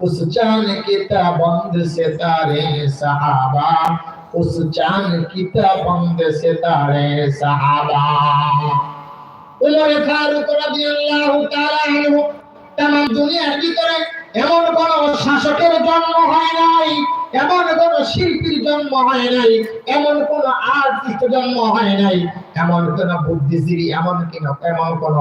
उस चांद की ताबंद सितारे सहाबा उस चांद की ताबंद सितारे सहाबा উমর ফারুক রাদিয়াল্লাহু তাআলা আনহু তাম দুনিয়ার ভিতরে এমন কোন শাসকের জন্ম হয় নাই এমন কোন শিল্পীর জন্ম হয় নাই এমন কোন আর্টিস্ট জন্ম হয় নাই এমন কোন বুদ্ধিজীবী এমন কোন এমন কোন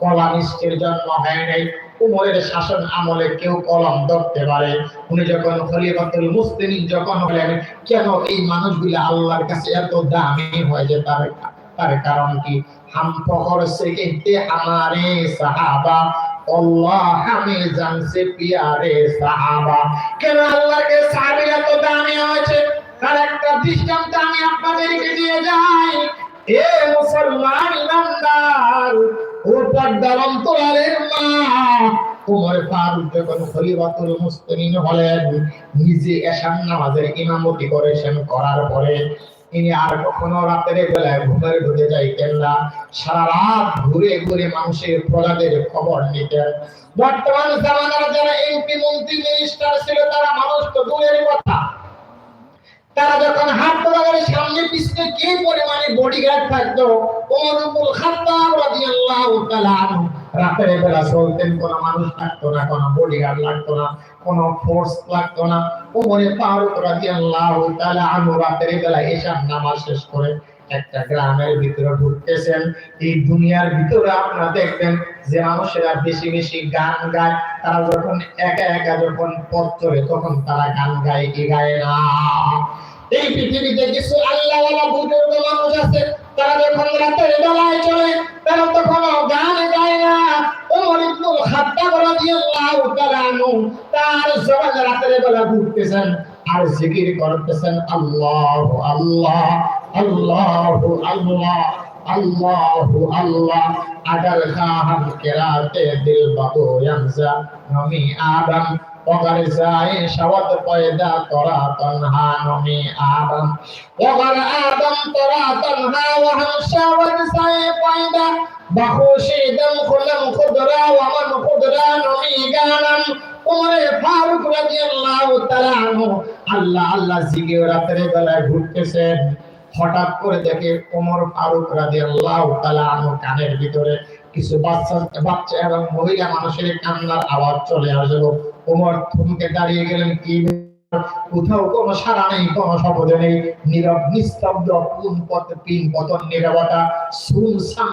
কলামিস্টের জন্ম হয় নাই উমরের শাসন আমলে কেউ কলম ধরতে পারে। উনি যখন খলিফাতুল মুসলিম যখন হলেন, কেন এই মানুষগুলো আল্লাহর কাছে এত দামি হয়ে যেত পারে তার কারণ কি? হাম ফখর সে আমারে সাহাবা, আল্লাহ আমি জানছে পিয়ারে সাহাবা। কেন আল্লাহকে সাহাবিরা এত দামি হয়েছে? তার একটা দৃষ্টান্ত আমি আপনাদেরকে দিয়ে যাই। এ মুসলমান ইমানদার ইমামতি করেছেন, করার পরে তিনি আর কখনো রাতের বেলায় ঘুমের ঢুকে যাইতেন না। সারা রাত ঘুরে ঘুরে মানুষের প্রজাদের খবর নিতেন। বর্তমান যারা এমপি, মন্ত্রী মিনিস্টার ছিল, তারা মানুষ তো দূরের কথা। তারা যখন হাত ধরে সামনে পিছনে কি পরিমাণে বডিগার্ড থাকতো ওমর ইবনুল খাত্তাব রাদিয়াল্লাহু তাআলা রাতের বেলা চলতেন কোন মানুষ থাকতো না, কোন বডিগার্ড লাগতো না, কোন ফোর্স লাগতো না। ওমরে ফারুক রাদিয়াল্লাহু তাআলা আনহু রাতের বেলা এশার নামাজ শেষ করে একটা গ্রামের ভিতরে ঢুকতেছেন। এই দুনিয়ার ভিতরে আপনারা দেখবেন যে মানুষেরা বেশি বেশি গান গায়, তারা যখন একা একা যখন পথ চলে, তখন তারা গান গায়, কি গায় না? এই পৃথিবীতে কিছু আল্লাহওয়ালা বুজুর্গ মানুষ আছে, তারা যখন রাতের বেলায় চলে, তারা তখন গান গায় না। ওমর ইবনুল খাত্তাব রাদিয়াল্লাহু তাআলা তার জবানে রাতের বেলা ঘুরতেছেন আর জিকির করতেছেন, আল্লাহ আল্লাহ আল্লাহ আল্লাহ। আল্লাহু আল্লাহ আগাল খাহাম কেরাতে দিল বাবু ইয়ামজা। নমি আদম ওগর যায় শবত পয়দা তরা তনহা, নমি আদম। ওগর আদম তোরা তনহা ওহম শবত সাই পয়দা। বখুশি দম খুলম খুদরা ওমন খুদরা, নমি গানম। উমরে ফারুক রাদিয়াল্লাহু তাআলা আল্লাহ আল্লাহ জিগে রাতের বেলায় ঘুরতেছেন। হঠাৎ করে দেখে ওমর ফারুক রাদিয়াল্লাহু তাআলা আনহু কানের ভিতরে কিছু বাচ্চা বাচ্চা এবং মহিলা মানুষের কান্নার আওয়াজ চলে আসলো। ওমর থমকে দাঁড়িয়ে গেলেন, কি কোথাও কোনো সারা নেই, কোনো শব্দ নেই। নীরব, নিস্তব্ধ, কোন পথ পিন পতন সুনসান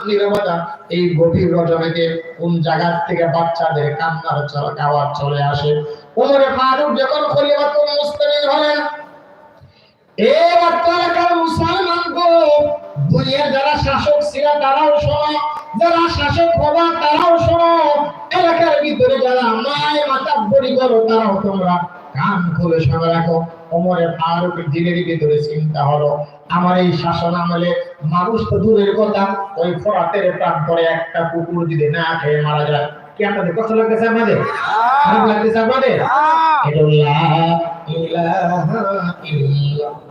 এই গভীর রজনীতে কোন জায়গা থেকে বাচ্চাদের কান্নার আওয়াজ চলে আসে? ওমরে ফারুক যখন খলিফাতুল মুসলিমিন হলেন মুসলমান গো দুনিয়ার যারা শাসক ছিল তারাও শোনো যারা শাসক হবা তারাও শোনো এলাকার ভিতরে যারা মায় বড়ি করো তারাও তোমরা কান খুলে শোনা রাখো। দিনের ভিতরে চিন্তা হলো আমার এই শাসন আমলে মানুষ তো দূরের কথা ওই ফরাতের প্রান্তরে একটা কুকুর যদি না খেয়ে মারা যায় কি আপনাদের কষ্ট লাগতেছে আমাদের খারাপ লাগতেছে আপনাদের? এটা ইলাহা ইল্লাল্লাহ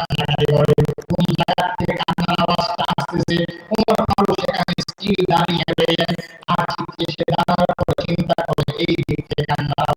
কান্নাকাটি করে কোন জায়গা থেকে কান্নার আওয়াজটা আসতেছে ওমর ফারুক চিন্তা করে এই দিক থেকে কান্নার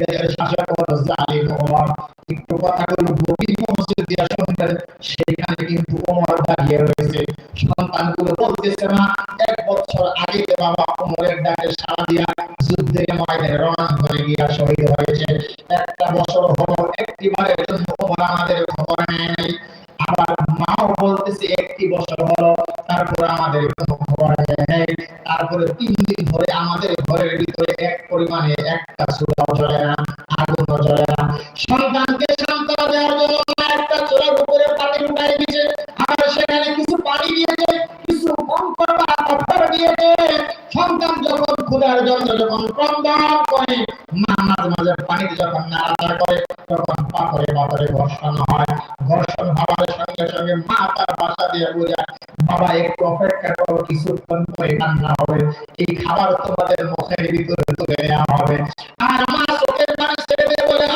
দেশের শাসক জালিম ওমর একটু কথাগুলো গভীর মনোযোগ দিয়ে শুনবেন সেখানে কিন্তু ওমর দাঁড়িয়ে রয়েছে। সন্তানগুলো বলতেছে না এক বছর আগে বাবা ওমরের ডাকে সাড়া দিয়া যুদ্ধের ময়দানে রণাঙ্গনে গিয়া শহীদ হয়েছে। একটা বছর হলো একটি বারের জন্য ওমর আমাদের খবর নেয় নাই। আবার মাও বলতেছে, একটি বছর হলো, তারপর আমাদের কোনো খবর নেই। তারপরে তিন দিন ধরে আমাদের ঘরের ভিতরে এক পরিমাণে একটা চুলাও তুলে নেওয়া হবে। আর মা চোখের পানি ছেড়ে দিয়ে বলে,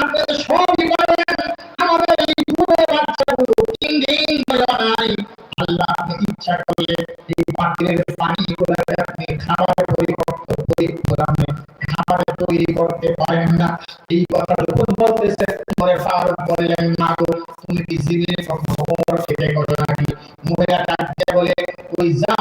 আল্লাহ সবই করেন আমাদের এই দুধের বাচ্চাগুলো তিন দিন ধরে নাই। আল্লাহ, আপনি ইচ্ছা করলে এই পাত্রের পানি গুলাকে আপনি খাবারে পরিবর্তন পরিবর্তন খাবারে তৈরি করতে পারেন না। এই কথা যখন বলতেছে, পরে ফারুক বললেন, মা গো, তুমি কি জিনে কখনো খেতে করো নাকি? মহিলা ডাকতে বলে, ওই ওমরের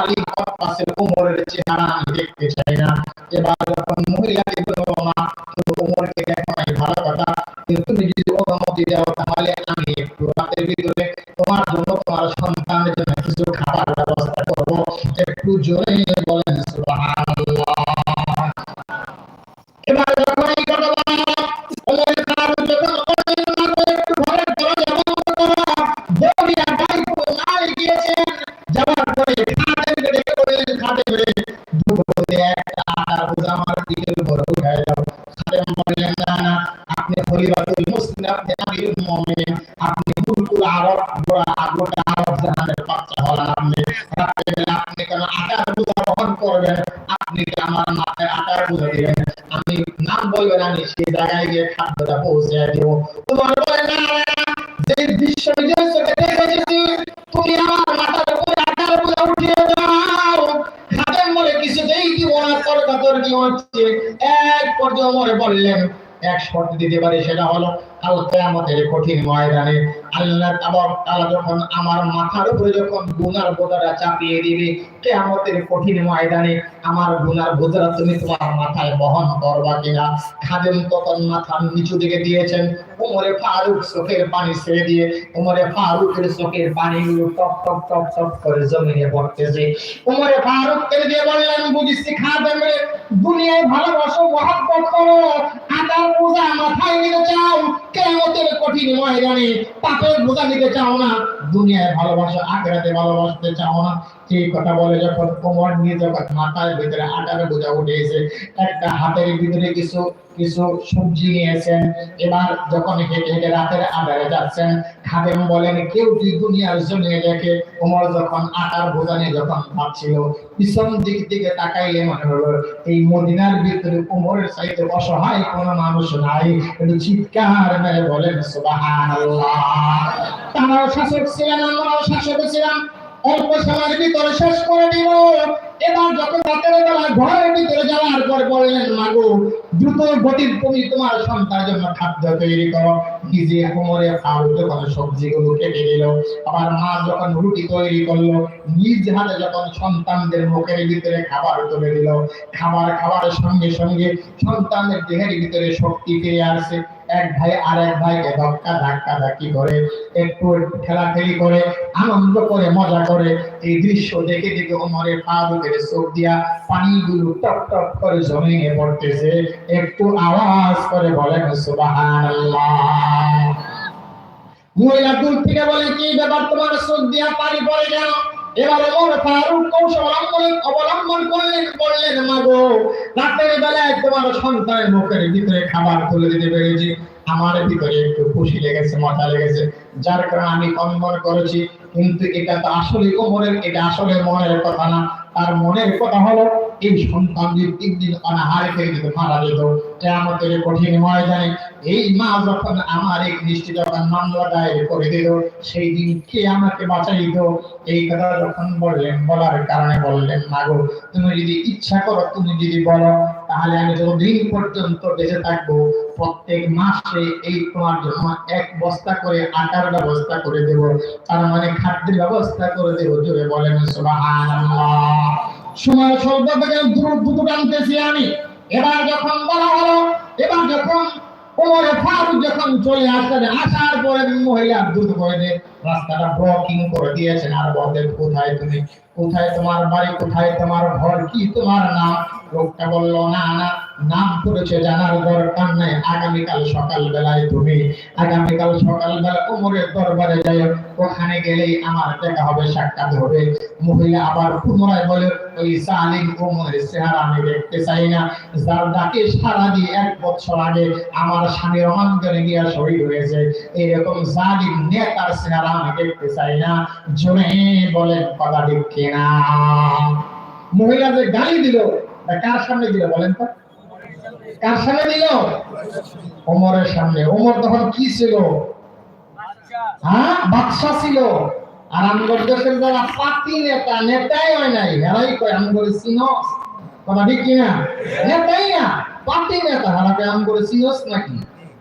চেহারা আমি দেখতে চাই না। এবার যখন মহিলাকে বলব মা, তুমি উমরকে দেখো নাই ভালো কথা, কিন্তু তুমি যদি অনুমতি দাও, তাহলে আমি একটু রাতের ভিতরে তোমার জন্য তোমার সন্তানের জন্য কিছু খাবার ব্যবস্থা করব। একটু জোরে বলেন, সুবহানাল্লাহ। নাম বলবেন আমি সেই জায়গায় গিয়ে খাদ্যটা তোমার যে তুমি আমার তর্কাতর্কি হচ্ছে? এক পর্যায়ে বললেন এক শর্ত দিতে পারে সেটা হলো কাল কেয়ামতের কঠিন ময়দানে আল্লাহ তাআলা যখন আমার মাথার উপরে যখন গুনার বোঝাটা চাপিয়ে দিবে, কেয়ামতের কঠিন ময়দানে আমার গুনার বোঝাটা তুমি তোমার মাথায় বহন করবা কিনা? খাদেম তখন মাথা নিচু দিকে দিয়েছেন ওমরে ফারুক চোখের পানি ছেড়ে দিয়ে ওমরে ফারুকের চোখের পানিগুলো টপ টপ টপ টপ করে জমিনে পড়তেছে ওমরে ফারুক কে দিয়ে বললেন, বুঝিছি খাদেম দুনিয়ায় ভালোবাসো, মহাব্বত করো, আদার বোঝা মাথায় নিতে চাও কেমতের কঠিন ময়দানে পাপের বোঝা নিতে চাও না দুনিয়ায় ভালোবাসা আখেরাতে ভালোবাসতে চাও না। এই কথা বলে যখন কোমর নিয়ে যখন মাথার ভিতরে বোঝা একটা হাতের ভিতরে কিছু কিছু সবজি নিয়েছেন। এবার যখন হেঁটে হেঁটে রাতের আধারে যাচ্ছেন, খাদেম বলেন, কেউ দুনিয়ার দেখে ওমর যখন আটার বোঝা নিয়ে যখন ভাবছিল, পিছন দিক তাকাইলে মনে হলো, এই মদিনার ভিতরে ওমরের অসহায় কোনো মানুষ নাই। কিন্তু চিৎকার মেরে বলেন, সুবহানাল্লাহ। তারাও শাসক ছিলেন, আমরাও শাসক ছিলাম। অল্প সময়ের ভিতরে শেষ করে দিব। এবার যখন রাতের বেলা ঘরের ভিতরে যাওয়ার পর বললেন মাগো দ্রুত গতির তুমি তোমার সন্তানের জন্য খাদ্য তৈরি করো। নিজে কোমরে ফারুক যখন সবজিগুলো কেটে দিল। আবার মা যখন রুটি তৈরি করল, নিজ হাতে যখন সন্তানদের মুখের ভিতরে খাবার তুলে দিল, খাবার খাওয়ার সঙ্গে সঙ্গে সন্তানের দেহের ভিতরে শক্তি ফিরে আসে। এক ভাই আর এক ভাইকে ধাক্কা ধাক্কা ধাক্কি করে, একটু ঠেলাঠেলি করে, আনন্দ করে, মজা করে, এই দৃশ্য দেখে দেখে ওমরের ফারুকের চোখ দিয়া পানিগুলো টপ টপ করে জমিয়ে পড়তেছে। একটু আওয়াজ করে বলেন, সুবহানাল্লাহ। মহিলা দূর থেকে বলে, কি ব্যাপার তোমার চোখ দিয়া পানি পড়ে কেন? ফারুক কৌশল অবলম্বন অবলম্বন করলেন, বললেন রাতের বেলায় তোমার সন্তানের মুখের ভিতরে খাবার তুলে দিতে পেরেছি। আমার ভিতরে একটু খুশি লেগেছে, মজা লেগেছে। যার কারণে আমি কন্দন করেছি। কিন্তু এটা তো আসলে ওমরের, এটা আসলে মনের কথা না। তার মনের কথা হলো, এই সন্তান যদি তিন দিন অনাহারে খেয়ে যেত মারা যেত কেমতের কঠিন ময়দানে এই মা যখন আমার এক দৃষ্টি যখন মামলা দায়ের করে দিল সেই দিন কে আমাকে বাঁচাইত এই কথা যখন বললেন, বলার কারণে বললেন মাগো তুমি যদি ইচ্ছা করো, তুমি যদি বলো, তাহলে আমি যতদিন পর্যন্ত বেঁচে থাকব, প্রত্যেক মাসে এই তোমার জন্য এক বস্তা করে আটার ব্যবস্থা করে দেব, তার মানে খাদ্যের ব্যবস্থা করে দেব। জোরে বলেন সময় থেকে দ্রুত দ্রুত টানতেছি আমি। এবার যখন বলা হলো, এবার যখন ওমরে ফারুক যখন চলে আসলেন, আসার পরে মহিলা দ্রুত করে রাস্তাটা ব্লকিং করে দিয়েছেন। আর বলতেন কোথায় তুমি? কোথায় তোমার বাড়ি? কোথায় তোমার ঘর? কি তোমার নাম? লোকটা বলল, না না নাম করেছে জানার দরকার নাই। আগামীকাল সকাল বেলায় তুমি আগামীকাল সকাল বেলা উমরের দরবারে যাই ওখানে গেলেই আমার দেখা হবে, সাক্ষাৎ হবে। মহিলা আবার পুনরায় বলে, ওই সালিম উমরের চেহারা আমি দেখতে চাই না। যার ডাকে সারা দিয়ে এক বছর আগে আমার স্বামী রমান্তরে গিয়া শহীদ হয়েছে। এইরকম জালিম নেতার চেহারা আমি দেখতে চাই না। জোরে বলেন কথা ঠিক কিনা? মহিলা যে গালি দিল কার সামনে দিল বলেন তো? দিল ওমরের সামনে। ওমর তখন কি ছিল? হ্যাঁ? ছিল। আর আমগর দেশের যারা পাতি নেতা, নেতাই হয় নাই। কয় আমগর সিনস ঠিক নেতাই না, পাতি নেতা। হারাকে আমগর সিনস নাকি?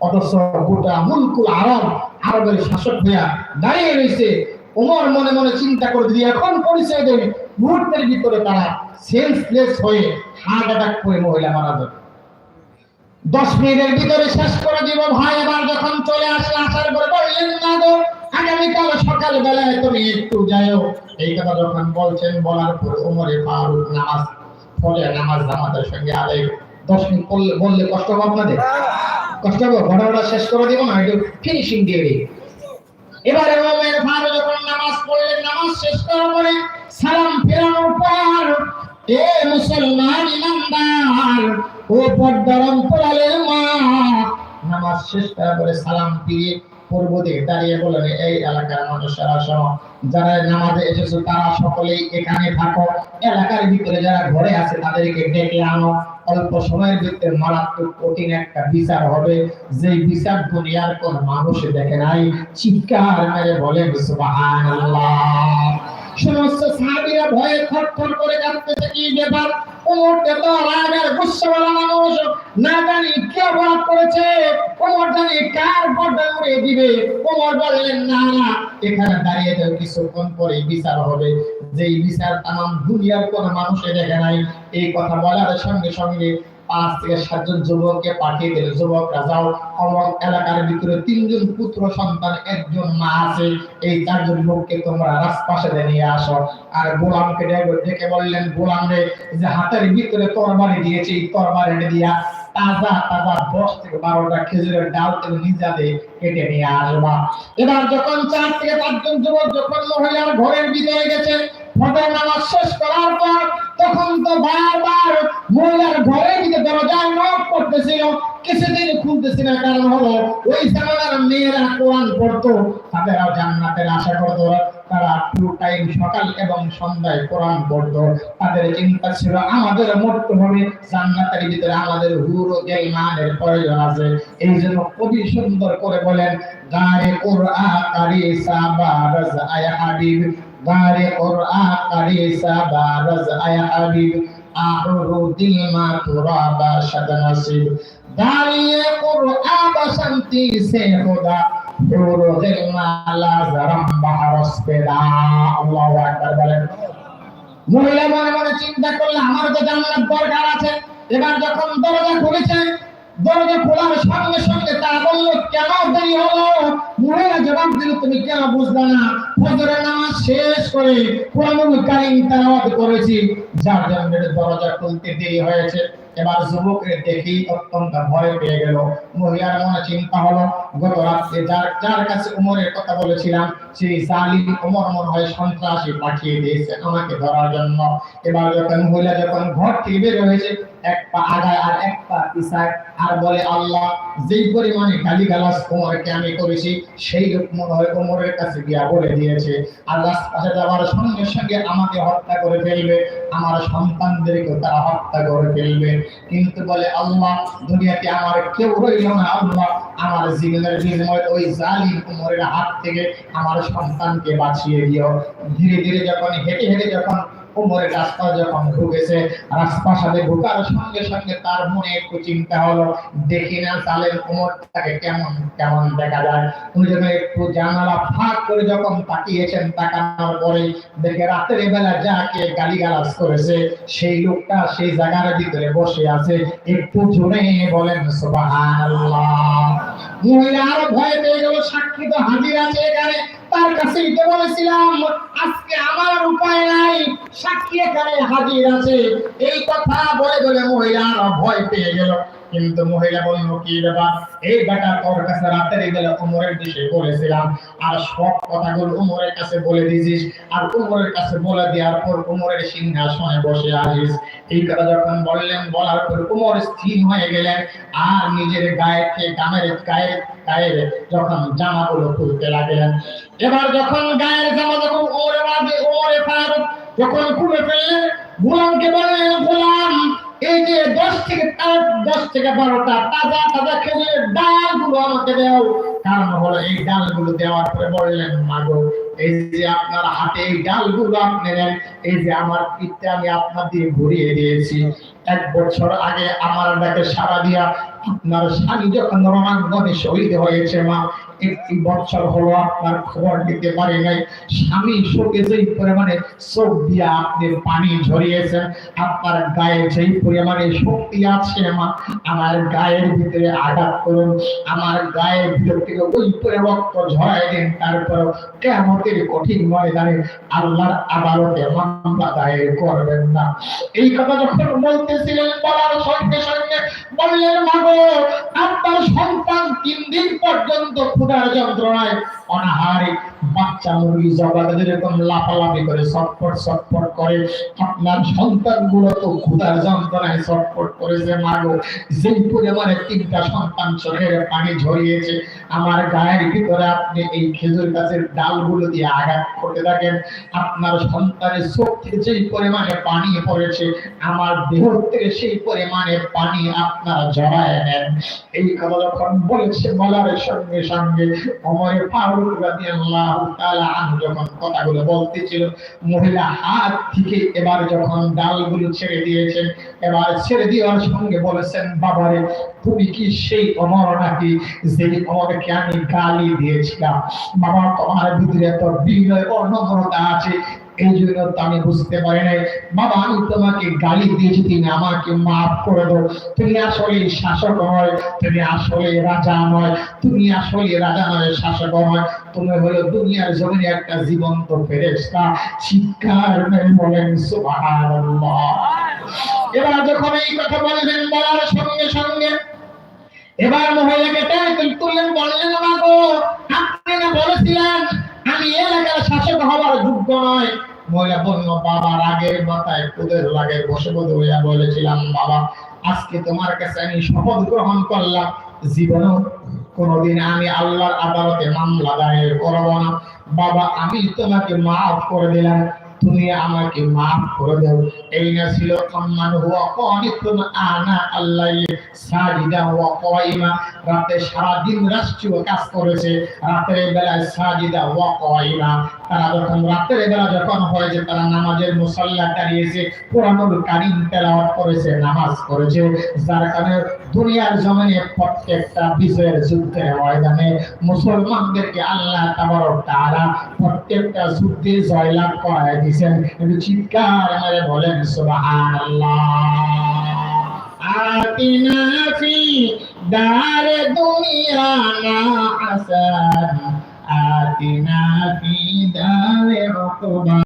অথচ গোটা মুলকুল আরব, আরবের শাসক দাঁড়িয়ে রয়েছে। ওমর মনে মনে চিন্তা করে যদি এখন পরিচয় দেবে মুহূর্তের ভিতরে তারা সেন্সলেস হয়ে হার্ট অ্যাটাক করে মহিলা মারা যাবে। দশ মিনিটের ভিতরে শেষ করে দিব ভাই, এবার যখন চলে আসলে আসার পরে বললেন, না গো, আগামীকাল সকাল বেলায় তুমি একটু যাও এই কথা যখন বলছেন, বলার পর ওমরে ফারুক নামাজ ফলে নামাজ জামাতের সঙ্গে আদায় দশ মিনিট বললে বললে কষ্ট হবে আপনাদের? কষ্ট হবে? ঘটনাটা শেষ করে দিব না, একটু ফিনিশিং দিয়ে দিই। এবারে ওমর ফারুক যখন নামাজ পড়লেন, নামাজ শেষ করার পরে সালাম ফেরানোর পর, এ মুসলমান ইমানদার পর্দার অন্তরালের মা, নামাজ শেষ করার পরে সালাম ফিরিয়ে পূর্ব দিকে দাঁড়িয়ে বলেন এই এলাকার মানুষেরা সহ যারা নামাজে এসেছ তারা সকলেই এখানে থাকো। এলাকার ভিতরে যারা ঘরে আছে তাদেরকে ডেকে আনো। অল্প সময়ের ভিতরে মারাত্মক কঠিন একটা বিচার হবে। যে বিচার দুনিয়ার কোন মানুষ দেখে নাই, চিৎকার মেরে বলে সমস্ত সাহাবীরা ভয়ে থরথর করে কাঁপতেছে কি ব্যাপার? তো রাগের গুচ্ছওয়ালা মানুষ। না জানি কে অপরাধ করেছে। জানি কার উড়িয়ে দিবে। বললেন, না না, এখানে দাঁড়িয়ে তো কিছুক্ষণ পরে বিচার হবে। যেই বিচার তাম দুনিয়ার কোন মানুষে দেখে নাই, এই কথা বলার সঙ্গে সঙ্গে পাঁচ থেকে সাতজন যুবককে পাঠিয়ে দিল। যুবকরা যাও অমক এলাকার ভিতরে তিনজন পুত্র সন্তান, একজন মা আছে। এই চারজন লোককে তোমরা রাজপাশে নিয়ে আসো। আর গোলামকে ডেকে- বললেন, গোলাম রে, যে হাতের ভিতরে তরবারি দিয়েছি, এই তরবারি দিয়া তাজা তাজা দশ থেকে বারোটা খেজুরের ডাল তুমি নিজাতে কেটে নিয়ে আসবা। এবার যখন চার থেকে পাঁচজন যুবক যখন মহিলার ঘরের ভিতরে গেছে ফজর নামাজ শেষ করার পর তখন তো বারবার মহিলার ঘরের ভিতরে দরজায় নক করতেছিল, কিছুদিন খুলতেছিল না, কারণ হলো ওই জামানার মেয়েরা কোরআন পড়তো, তাদেরও জান্নাতের আশা করতো, তারা টু টাইম সকাল এবং সন্ধ্যায় কোরআন পড়তো। তাদের চিন্তা ছিল, আমাদের মরতে হবে, জান্নাতের ভিতরে আমাদের হুর গেলমানের প্রয়োজন আছে। এই জন্য কবি সুন্দর করে বলেন, গায়ে কোরআন কারি সাবা আয় হাবিব গারে কোরআন কারি সাবা রাজ আয়া হাবিব আহরু দিল মা তুরাবা শাদ নসিব। দাঁড়িয়ে কোরআন বসন্তি সে খোদা, হুর দিল মালা জারাম বাহারস পেদা আল্লাহু আকবার বলেন। মহিলা মনে মনে চিন্তা করলে আমার তো জান্নাত দরকার আছে। এবার যখন দরজা দরজা খোলার সঙ্গে সঙ্গে তা বলল, কেন দেরি হলো? জবাব দিল তুমি কেন না? নামাজ শেষ করে কোরআনুল কারীম তেলাওয়াত করেছি। যার জন্য দরজা খুলতে দেরি হয়েছে। এবার যুবকের দেখি অত্যন্ত ভয় পেয়ে গেল। মহিলার মনে চিন্তা হলো গত রাত্রে যার যার কাছে উমরের কথা বলেছিলাম, সেই জালিম উমর হয় সন্ত্রাসী পাঠিয়ে দিয়েছে আমাকে ধরার জন্য। এবার যখন মহিলা যখন ঘর থেকে বের হয়েছে, এক পা আগায় আর এক পা আর বলে, আল্লাহ, যেই পরিমাণে গালি গালাস উমরকে আমি করেছি, সেই মনে হয় উমরের কাছে গিয়া বলে দিয়েছে। আর যাওয়ার সঙ্গে সঙ্গে আমাকে হত্যা করে ফেলবে, আমার সন্তানদেরকেও তারা হত্যা করে ফেলবে। কিন্তু বলে, আল্লাহ, দুনিয়াতে আমার কেউ রইল না, আল্লাহ আমার জীবনের বিনিময় ওই জালিম উমরের হাত থেকে আমার সন্তানকে বাঁচিয়ে দিও। ধীরে ধীরে যখন, হেঁটে হেঁটে যখন রাস্তা যখন ঢুকেছে রাস্তার সাথে ঢোকার সঙ্গে সঙ্গে তার মনে একটু চিন্তা হলো, দেখি না তালের কেমন কেমন দেখা যায়। উনি যখন একটু জানালা ফাঁক করে যখন তাকিয়েছেন, তাকানোর পরে দেখে রাতের বেলা যাকে গালিগালাজ করেছে, সেই লোকটা সেই জায়গার ভিতরে বসে আছে। একটু জোরে বলেন, সুবহানাল্লাহ। মহিলা আরও ভয় পেয়ে গেল, সাক্ষী তো হাজির আছে এখানে। তার কাছে তো বলেছিলাম, আজকে আমার উপায় নাই, সাক্ষী এখানে হাজির আছে। এই কথা বলে বলে মহিলা আরও ভয় পেয়ে গেল। কিন্তু মহিলা বলল, কি ব্যাপার? এই বেটা তোর কাছে রাতের বেলা উমরের দিকে বলেছিলাম। আর সব কথাগুলো উমরের কাছে বলে দিছিস আর উমরের কাছে বলে দেওয়ার পর উমরের সিংহাসনে বসে আসিস এই কথা যখন বললেন, বলার পর উমর স্থির হয়ে গেলেন। আর নিজের গায়ে থেকে গামের গায়ে গায়ের যখন জামাগুলো খুলতে লাগলেন। এবার যখন গায়ের জামা যখন ওরে বাজে ওরে ফারুক যখন খুলে ফেললেন গোলামকে বললেন গোলাম দশ থেকে বারোটা, তাজা তাজা খেজুরের আমাকে দেও। কারণ হলো এই ডালগুলো দেওয়ার পরে বললেন, মাগো, এই যে আপনার হাতে এই ডালগুলো আপনি নেন, এই যে আমার পিঠটা আমি আপনার দিয়ে ঘুরিয়ে দিয়েছি। এক বছর আগে আমার ডাকে সারা দিয়া আপনার স্বামী যখন রণাঙ্গনে শহীদ হয়েছে মা একটি বছর হলো আপনার খবর দিতে পারি নাই। স্বামী শোকে যেই পরিমাণে চোখ দিয়া আপনি পানি ঝরিয়েছেন, আপনার গায়ে যেই পরিমাণে শক্তি আছে মা, আমার গায়ের ভিতরে আঘাত করুন, আমার গায়ের ভিতর থেকে ওই পরে ঝরাই দিন তারপর কেমতের কঠিন ময়দানে আল্লাহর আদালতে মামলা দায়ের করবেন না। এই কথা যখন বলতেছিলেন, বলার সঙ্গে সঙ্গে বললেন মাগো আপনার সন্তান তিন দিন পর্যন্ত যন্ত্রণায় অনাহারে বাচ্চা মুরগি জগতে যেরকম লাফালাফি করে, ছটফট ছটফট করে, আপনার সন্তানগুলো তো ক্ষুধার যন্ত্রণায় ছটফট করেছে মাগো যেই পরিমাণে তিনটা সন্তান চোখের পানি ঝরিয়েছে, আমার গায়ের ভিতরে আপনি এই খেজুর গাছের ডালগুলো দিয়ে আঘাত করতে থাকেন। আপনার সন্তানের চোখ থেকে যেই পরিমাণে পানি পড়েছে, আমার দেহ থেকে সেই পরিমাণে পানি আপনারা জড়ায় নেন। এই কথা যখন বলেছে বলার সঙ্গে সঙ্গে, অমরে যখন কথাগুলো বলতেছিল, মহিলা হাত থেকে এবার যখন ডালগুলো ছেড়ে দিয়েছেন, এবার ছেড়ে দেওয়ার সঙ্গে বলেছেন, বাবারে, তুমি কি সেই অমর নাকি অমরকে আমি গালি দিয়েছিলাম? বাবা, তোমার ভিতরে এত বিনয় ও আছে এই জন্য আমি বুঝতে পারি নাই। বাবা, আমি তোমাকে গালি দিয়েছি, তুমি আমাকে মাফ করে দাও। তুমি আসলে শাসক নয়, তুমি আসলে রাজা নয়, তুমি আসলে রাজা নয়, শাসক নয়। তুমি হলো দুনিয়ার জমিনে একটা জীবন্ত ফেরেশতা। চিৎকার মেরে বলেন, সুবহানাল্লাহ। এবার যখন এই কথা বলবেন বলার সঙ্গে সঙ্গে এবার মহিলাকে তুললেন, বললেন মাগো আপনি না বলেছিলেন আমি এলাকার শাসক যোগ্য নয় মহিলা বলল মাথায় লাগে বসে বসে হইয়া বলেছিলাম, বাবা। আজকে তোমার কাছে আমি শপথ গ্রহণ করলাম। জীবন কোনোদিন আমি আল্লাহর আদালতে মামলা দায়ের করব না। বাবা, আমি তোমাকে মাফ করে দিলাম। তুমি আমাকে মাফ করে দাও। এই না ছিল সম্মান হুয়া কানিতুন আনা আল্লাহ সাজিদা ওয়া কাইমা রাতে সারা দিন রাষ্ট্রীয় কাজ করেছে, রাতের বেলায় সাজিদা ওয়া কাইমা তারা যখন রাতের বেলা যখন হয় যে তারা নামাজের মুসল্লা দাঁড়িয়েছে, কোরআনুল কারিম তেলাওয়াত করেছে, নামাজ করেছে। যার কারণে দুনিয়ার জমিনে প্রত্যেকটা বিজয়ের যুদ্ধের ময়দানে মুসলমানদেরকে আল্লাহ তাবারক তাআলা প্রত্যেকটা যুদ্ধে জয়লাভ করায় দিছেন একটু চিৎকার মেরে বলেন সুবাহান আতিনা ফি দার দুনিয়া না হাসান আতিনা ফি দার উকবা